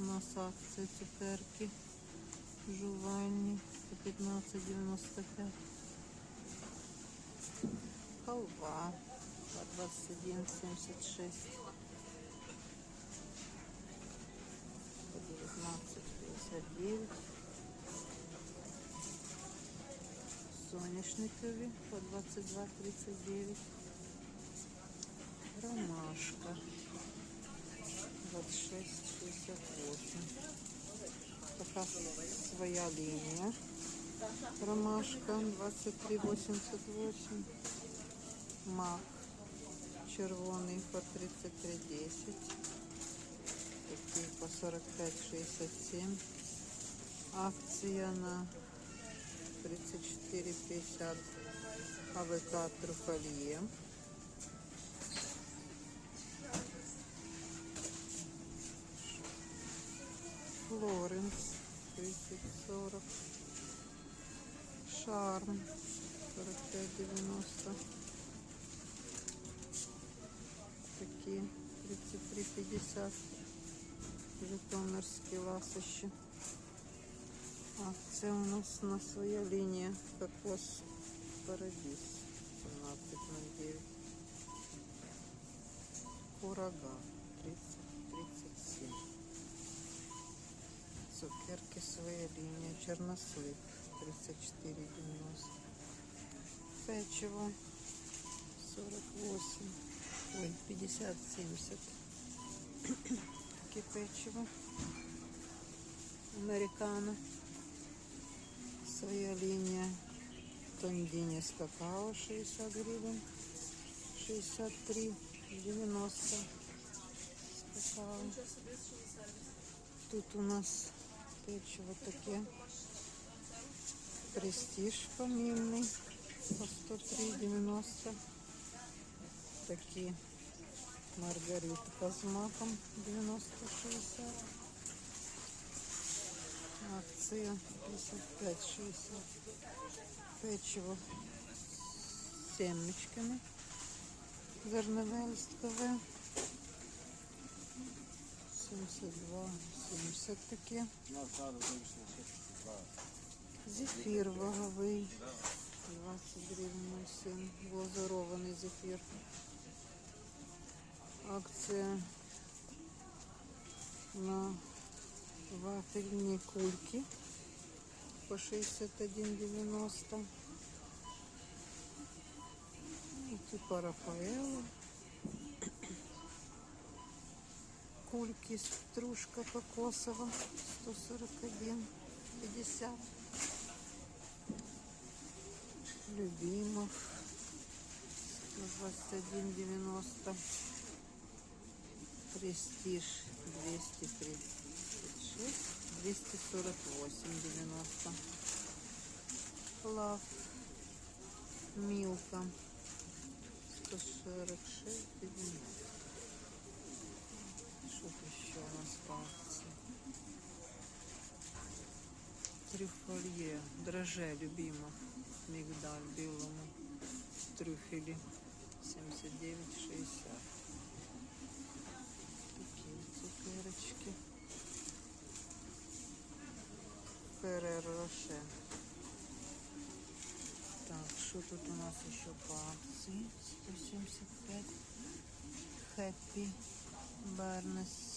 у нас акція цукерки жувальні по 15,95. Халва по 21,76. По 19,59. Соняшникові по 22,39. Ромашка 26,68. Така своя лінія. Ромашка 23,88. Мак червоний по 33,10. Такий по 45,67. Акція на 34,50 АВК Труфалье. Флоренс 30-40. Шарм 45,90. Такі 33,50. Житомирські ласощі. А це у нас на своя лінія кокос парадіс 17,09. Курага Цукерки своя лінія. Чорнослив 34,90. Печиво 48. Ой, 50-70. Таке печиво. Американо. Своя лінія. Тондіні з какао 60 гривень. 63, 90 з какао. Тут у нас печиво таке. Престиж фамільний по 103,90. Такі маргаритка з маком 90,60. Акція 55,60. Печиво з семечками. Зернове листкове. 72, 70 таке. Нас надо вийшло все Зефір ваговий. 20 гривень 7. Глазурований зефір. Акція на вафельні кульки по 61,90. І типа Рафаэлло. Кульки стружка кокосова 141,50. Любимов 121,90. Престиж 236, 248,90. Лав Милка 146,90. палці. Трюфольє, драже любима, мигдаль білому, трюфелі 79,60. Такі цукерочки. Перероше. Так, что тут у нас ще по акції? 175. Хеппі Барнес.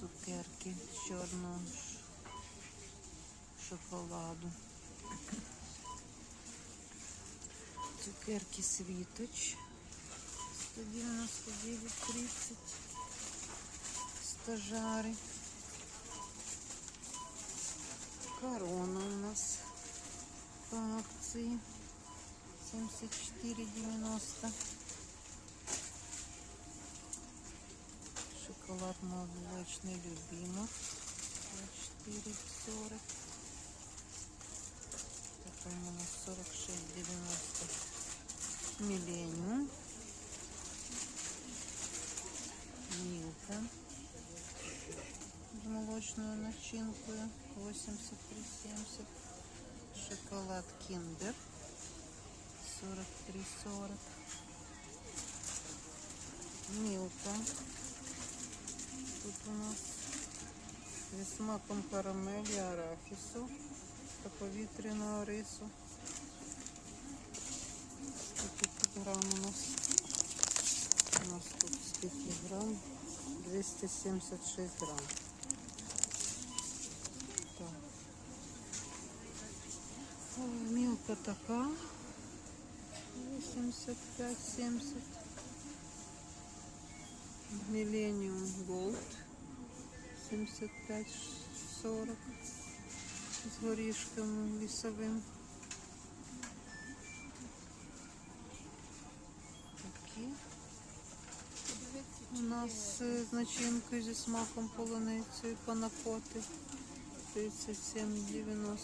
Цукерки чорного шоколаду. Цукерки світоч 199,30. Стажари. Корона у нас по акции 74,90. Шоколад молочный любимых 24,40. Такой у нас 46,90. Миллениум. Милка. Молочную начинку 83,70. Шоколад Киндер 43,40. Милка тут у нас зі смаком карамелі, арахісу та повітряного рису. Скільки тут грам у нас? У нас тут скільки грам? 276 грам. Так. Мілка така. 85-70. Millennium Gold 75-40 з горішками лісовим. Такі. У нас е, з начинкою зі смаком полуницею панакоти 37,90.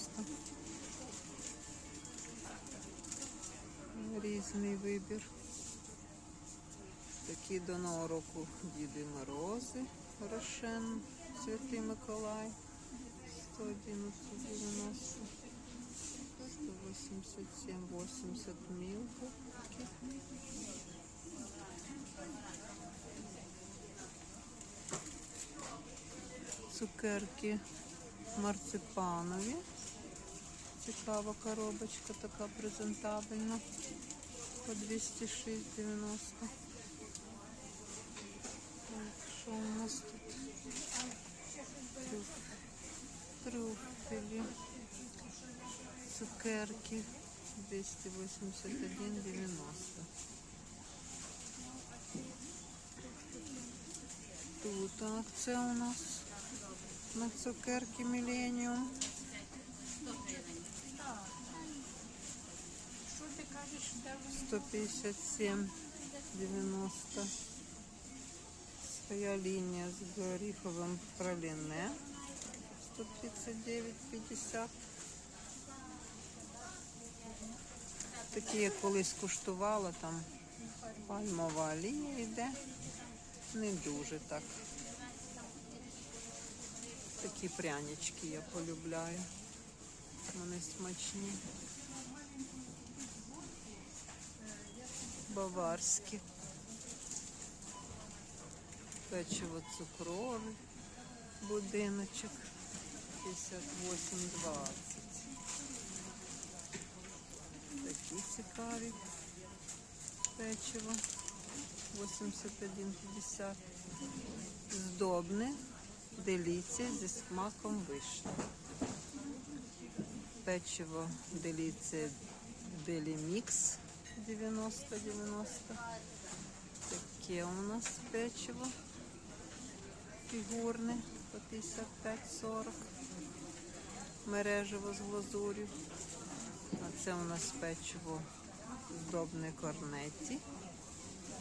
Різний вибір. Такі до Нового року Діди Морози, Рошен, Святий Миколай, 111,90, 187, 80 мілко. Цукерки марципанові. Цікава коробочка, така презентабельна. По 206,90. нас тут? Трюф- Трюфелі. Цукерки 281,90. Тут акція у нас на цукерки Міленіум. Що ти кажеш, де вони? 157 90 Своя лінія з горіховим праліне. 139 50 такі я колись куштувала там пальмова олія йде. Не дуже так. Такі прянички я полюбляю. Вони смачні. Баварські. Печиво цукрове, будиночок 58,20. Такі цікаві печиво 81,50. Здобне, деліція зі смаком вишні. Печиво деліція делімікс 90-90. Таке у нас печиво фігурне по 55-40. Мережево з глазур'ю. А це у нас печиво здобне корнеті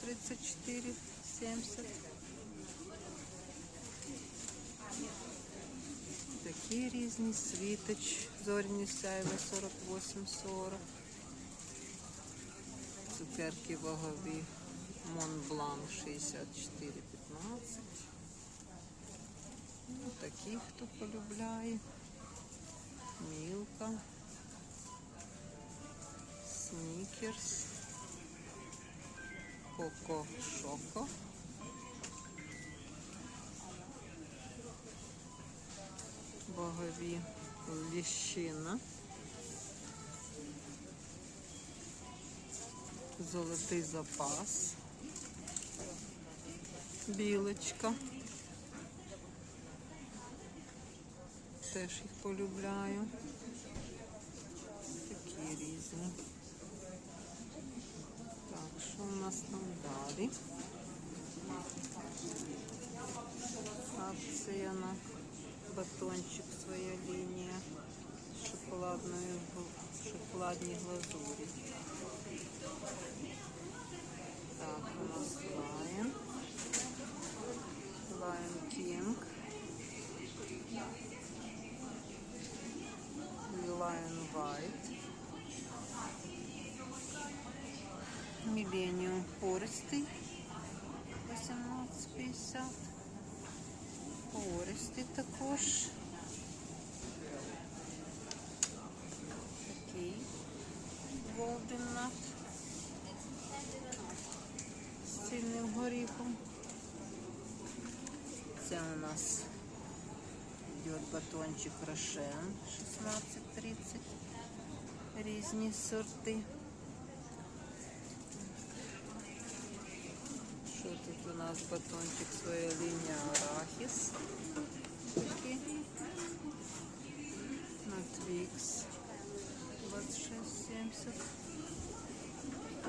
34,70. Такі різні світоч, зорні сяйва 48,40. Цукерки вагові Монблан 64,15. Такі, хто полюбляє. Мілка. Снікерс. Коко Шоко. Вагові ліщина. Золотий запас. Білочка. Теж їх полюбляю. Такі різні. Так, що у нас там далі? Акція на батончик своя лінія з шоколадною шоколадній глазурі. Так, у нас Lion. Lion King. Пористий. 18,50. Пористий також. Такий. Golden Nut. З сильним горіхом. Це у нас йде батончик Рошен 16.30. Різні сорти. нас батончик своя лінія арахіс. Такий. На Твікс 26,70.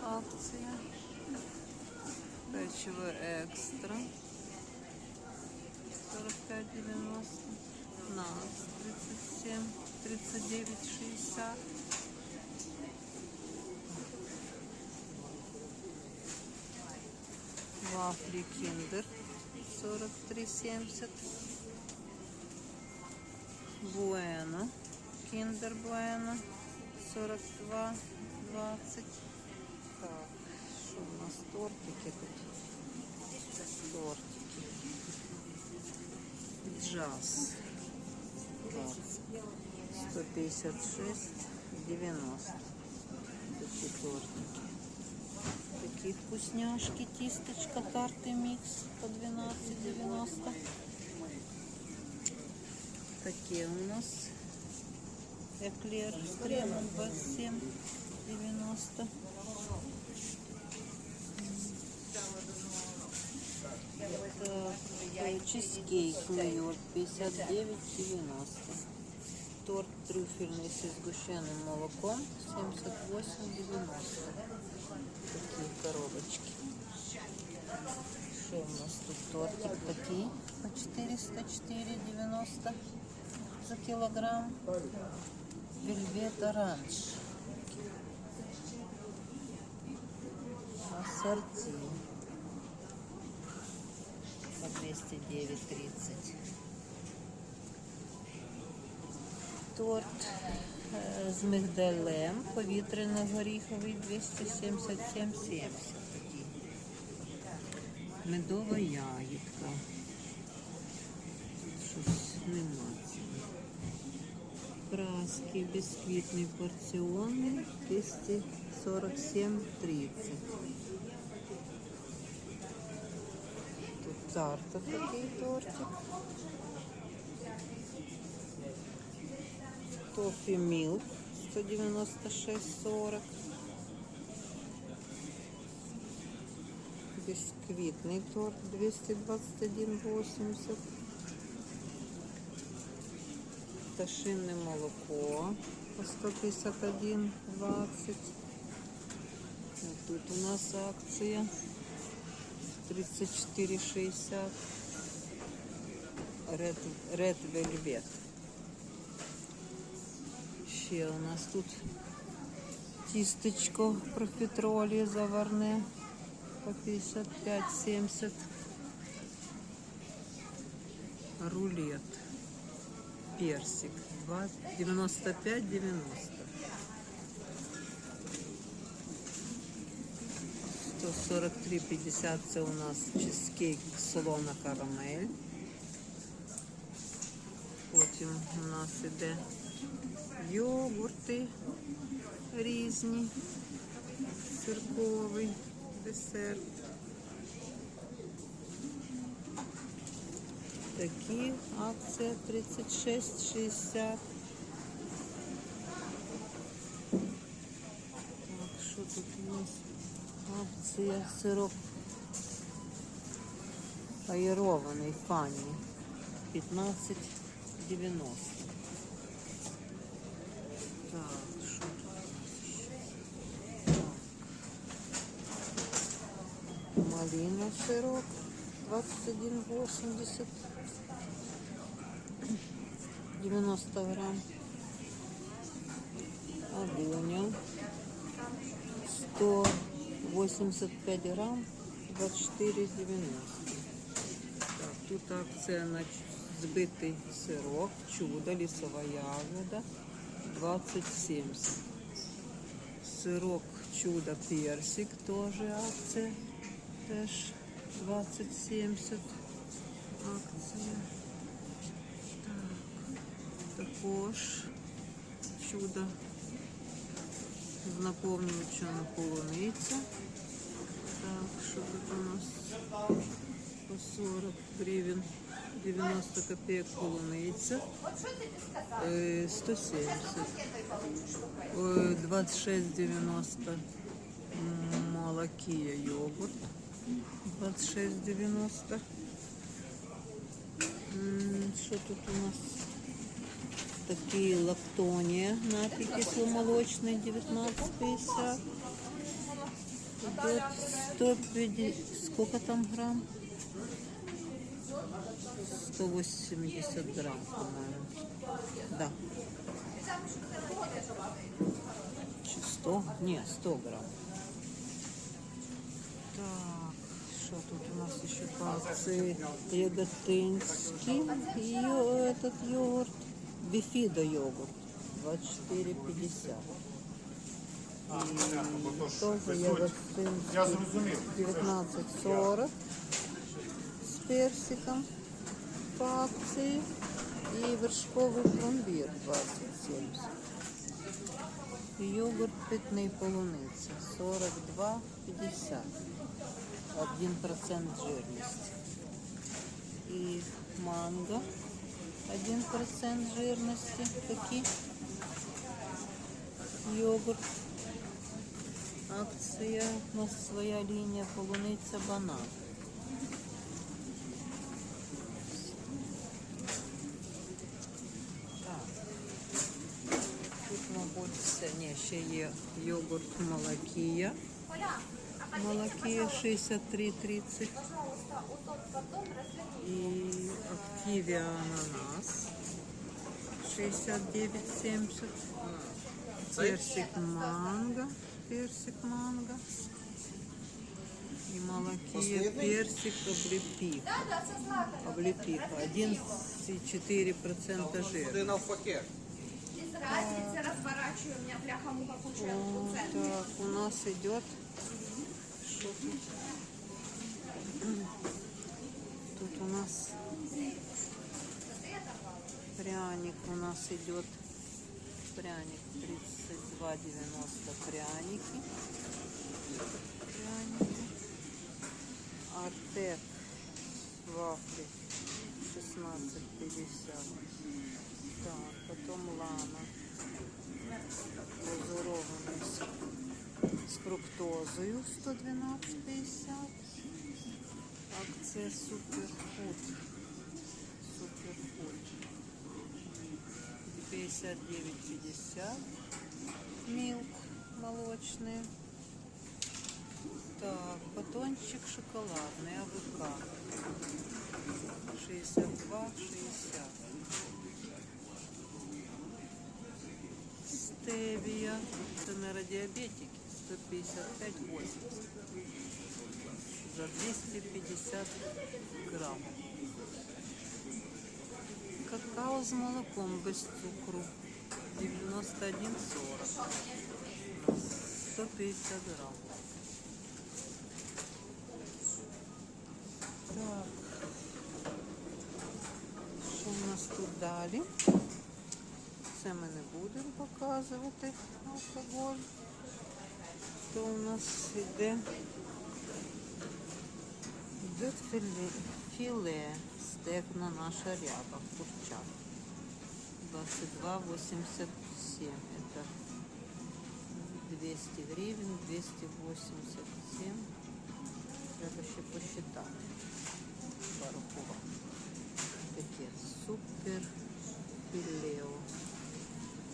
Акція. Печиво екстра. 45,90. Нас 37, 39,60. Вафли Киндер 43,70. Буэно. Киндер Буэно 42,20. Так, що у нас тортики тут? Тортики. Джаз. 156, 90. Такі тортики. Такі вкусняшки, тістечка, тарти мікс по 12,90. Такі у нас еклер з кремом 27,90. Так, э, чизкейк Нью-Йорк 59,90. Торт трюфельный со сгущенным молоком 78,90. Тортик такие по 404,90 за килограмм. Вельвет оранж. Ассорти. По 209,30. Торт е, з мигдалем, повітряно-горіховий 277,70 такий. Медова ягідка. Щось нема цього. Краски бісквітний порціонний 247,30. Тут тарта такий тортик. Тофі Мілк 196,40. Бисквітний торт 221,80. Пташинне молоко по 151,20. Тут у нас акція 34,60. Red, Red Velvet. Ще у нас тут тістечко профітролі заварне по 55,70. Рулет. Персик. 95,90. 143,50 це у нас чизкейк солона карамель. Потім у нас іде йогурти різні, цирковий десерт. Такі акція 36,60. Так, що тут у нас? Акція сироп аерований фані 15,90. Малина сирок 21,80. 90 грамм. Агоня 185 грамм 24,90. Так, тут акція на ч- збитий сирок, чудо, лісова ягода 20,70. Сирок чудо персик теж акція. Теж 20,70 акція. Так, також чудо з наповнювачем полуниця. Так, що тут у нас по По 40 гривен 90 копеек полуниця. Е, 170. Е, 26,90 м, молокія йогурт. 26,90. М, Що тут у нас? Такі лактонія, напій кисломолочний 19,50. Идет 150, сколько там грамм? 180 грамм, по-моему. Да. Чи 100? Не, 100 грамм. Так, что тут у нас еще по акции? Яготинский и ё- этот йогурт. Бифидо йогурт. 24,50. И тоже яготинский. Я зрозумів. 19,40 с персиком по акции. И вершковый пломбир 20,70. И йогурт питный полуница 42,50. 1% жирности. И манго 1% жирности. Какие? Йогурт. Акція, у нас своя лінія полуниця банан. є йогурт молокія. Молокія 63,30. І активія ананас 69,70. Персик манго. Персик манго. И молокия персик облепих. Облепих. 11,4% жира. Разницы, разворачиваю, у меня бляха-муха куча так, у нас идет что тут? Тут у нас пряник у нас идет пряник 32,90 пряники. Пряники. Артек вафли 16,50. Так, потом лана глазурований з, фруктозою 112,50. Акція Суперфуд. Суперфуд. 59,50. Милк молочный. Так, батончик шоколадный, АВК. 62,60. Стевия. Это, наверное, диабетики. 155,80. За 250 грамм. Какао с молоком без цукру. 91,40. 150 грамм. Так. Що у нас тут далі? Це ми не будемо показувати алкоголь. То у нас йде філе, філе стегна наша ряба, курчак. 22,87. Это 200 гривен, 287. Треба ще посчитати. Порахувати. Таке супер філео.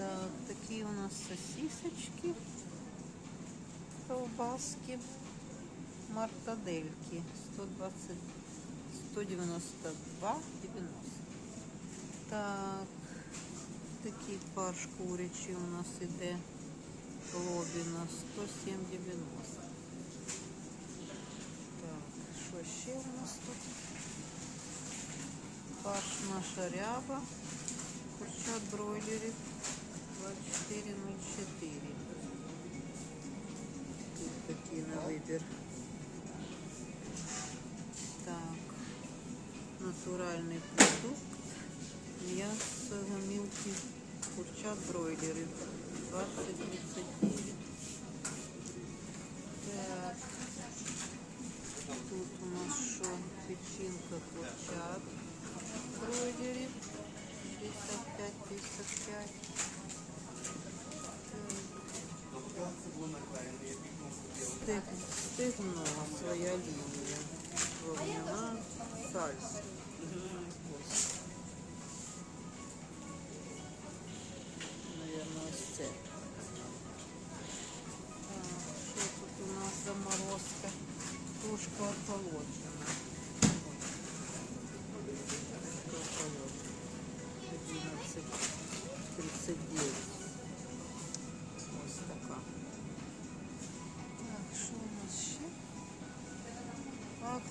Так, такі у нас сосисочки, колбаски, мартадельки 120, 192, 90. Так, такий фарш курячий у нас іде лобіна 107,90. Так, що ще у нас тут? Фарш наша ряба. Курчат бройлерів 24,04. Тут такі на вибір. Так, натуральний продукт. М'ясо гомілки курчат бройлерів 20,39. Так. Тут у нас що? Печень. Начинка курчат. Бройлерів 65-55. Стег, стегно, своя лінія. Вогняна сальса.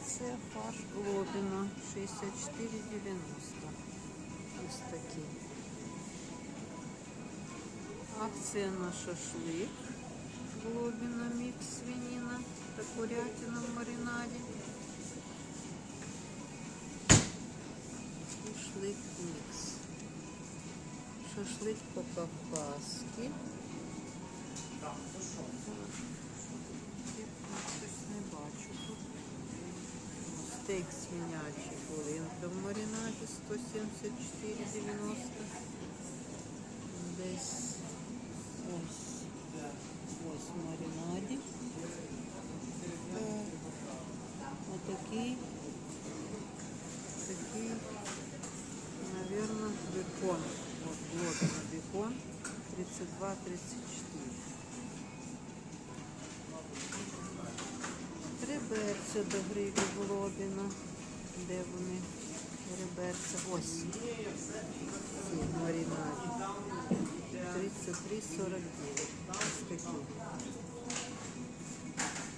Акція фарш Глобіна 64,90. Ось такі. Акція на шашлик. Глобіна мікс свинина та курятина в маринаді. Шашлик мікс. Шашлик по-кавказски. Стейк свинячий полинка в маринаді 174,90. Десь ось. Ось в маринаді. Так. Отакий. Такий, наверное, бекон. Вот плотный бекон. 32-34. Реберця до гриві Глобіна. Де вони? Реберця. Ось. В маринаді. 33,49. Ось такі.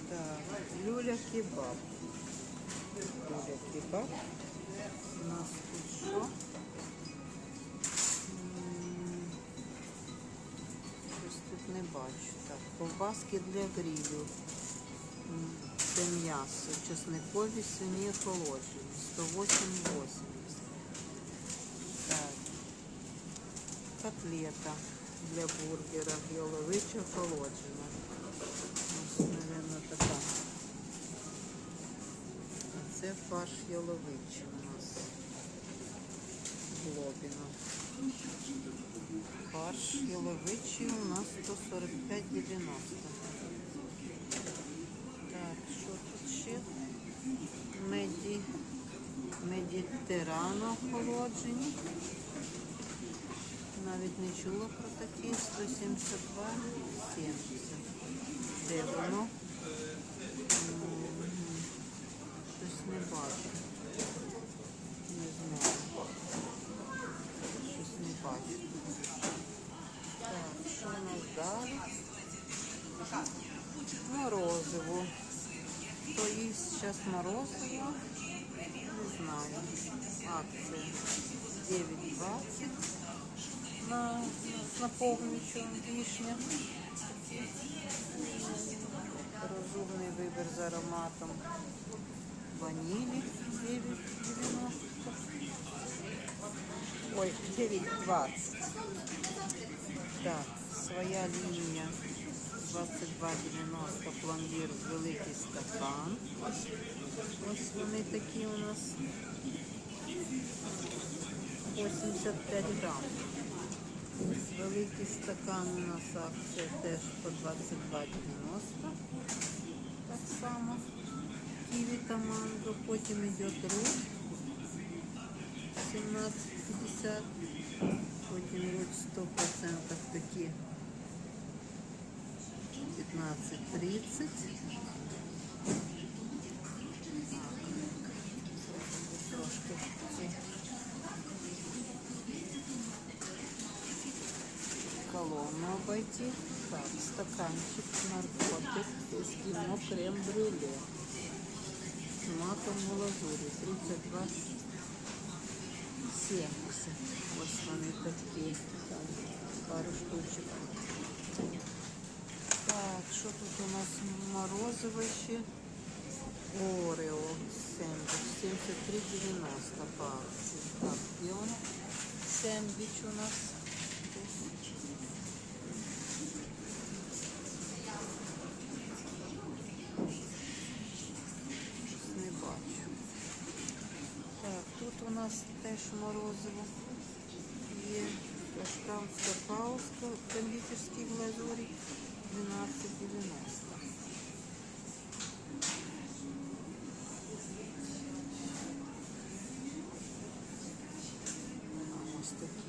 Так, люля кебаб. Люля кебаб. У нас тут що? Щось тут не бачу. Так, ковбаски для грилю. Це м'ясо. Чесникові сині охолоджені. 108,80. Так. Котлета для бургера. Яловича охолоджена. Ось, мабуть, така. А це фарш яловичий у нас. Глобіно. Фарш яловичий у нас 145,90. Так, що тут ще? Меді, медітерано охолоджені. Навіть не чула про такі 172 70. Де воно? Щось не бачу. 9,20 на, з наповнюючим вишня. Розумний вибір з ароматом ванілі 9,90. Ой, 9,20. Так, своя лінія 22,90 пломбір великий стакан. Ось вони такі у нас 85 грам. Великий стакан у нас акція теж по 22,90. Так само. Ківі та манго. Потім йде руль 17,50. Потім руль 100% такі 15,30. колонну обойти. Так, стаканчик, наркотик, эскимо, крем-брюле. С маком в лазури, 32 70. Ось вони такі. Так, пару штучок. Так, що тут у нас морозиво ще? Орео 73,90 по акції. Так, і он сендвіч у нас. кондитерській глазурі 12,90. А, Ось такі.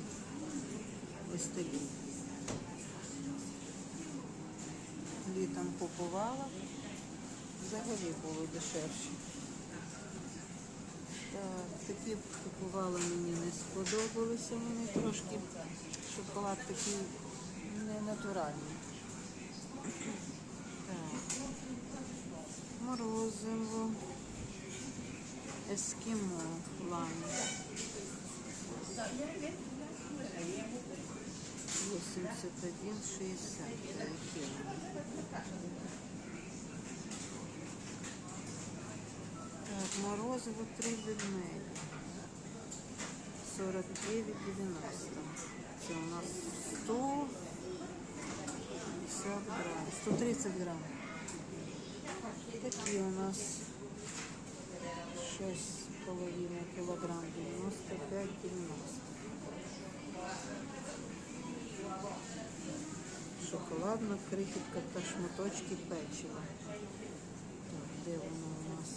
Ось. Літом купувала. Взагалі були дешевші. Так, такі купувала мені не сподобалися вони трошки. Шоколад такий не натуральний. Так. Морозиво. Ескімо лайн. 81, 60. Такі вони. Так, морозиво три ведмеді. 49,90. Це у нас 150 грам. 130 грам. Такі у нас 6,5 кілограм. 95,90. Шоколадна крихітка та шматочки печива. Так, де воно у нас?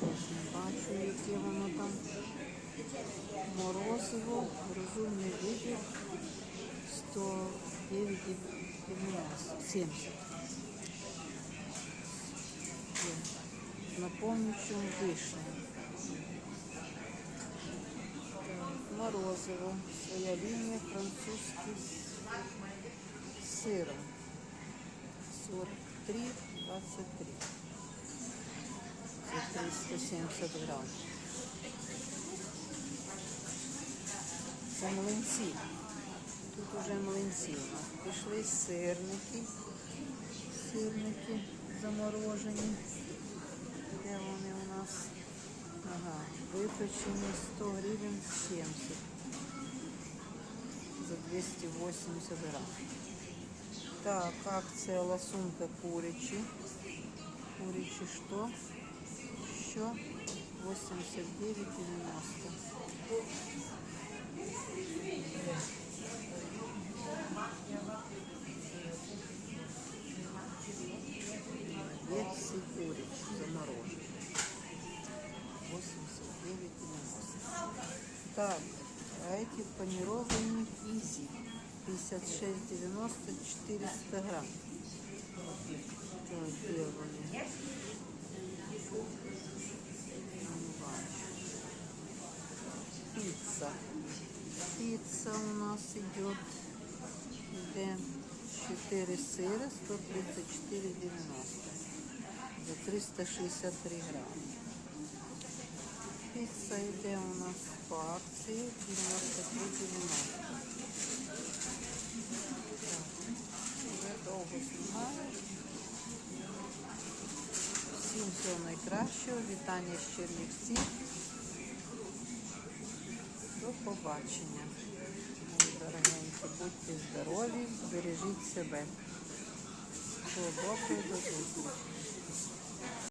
Теж не бачу, яке воно там. Морозиво, розумний вибір. 109 70. Напомню, в чому вишня. Так, Морозиво, своя лінія, французький з сиром. 43, 23. Це 370 грам. Це. Уже млинці у нас. Пішли сирники. Сирники заморожені. Де вони у нас? Ага, випечені 100 гривень 70 за 280 грам. Так, акция лосунка куричи. Куричи что? Еще 89,90. а эти панированные изи. 56,90, 400 грамм. Так, где вони? Не бачу. Пицца. Пицца у нас идет, где 4 сыра, 134,90 за 363 грамма. Піца йде у нас по акції 93,90. Так, Вже довго знімаю. Всім всього найкращого. Вітання з Чернівців. До побачення. Мої дорогенькі, будьте здорові, бережіть себе. Всього доброго, до зустрічі.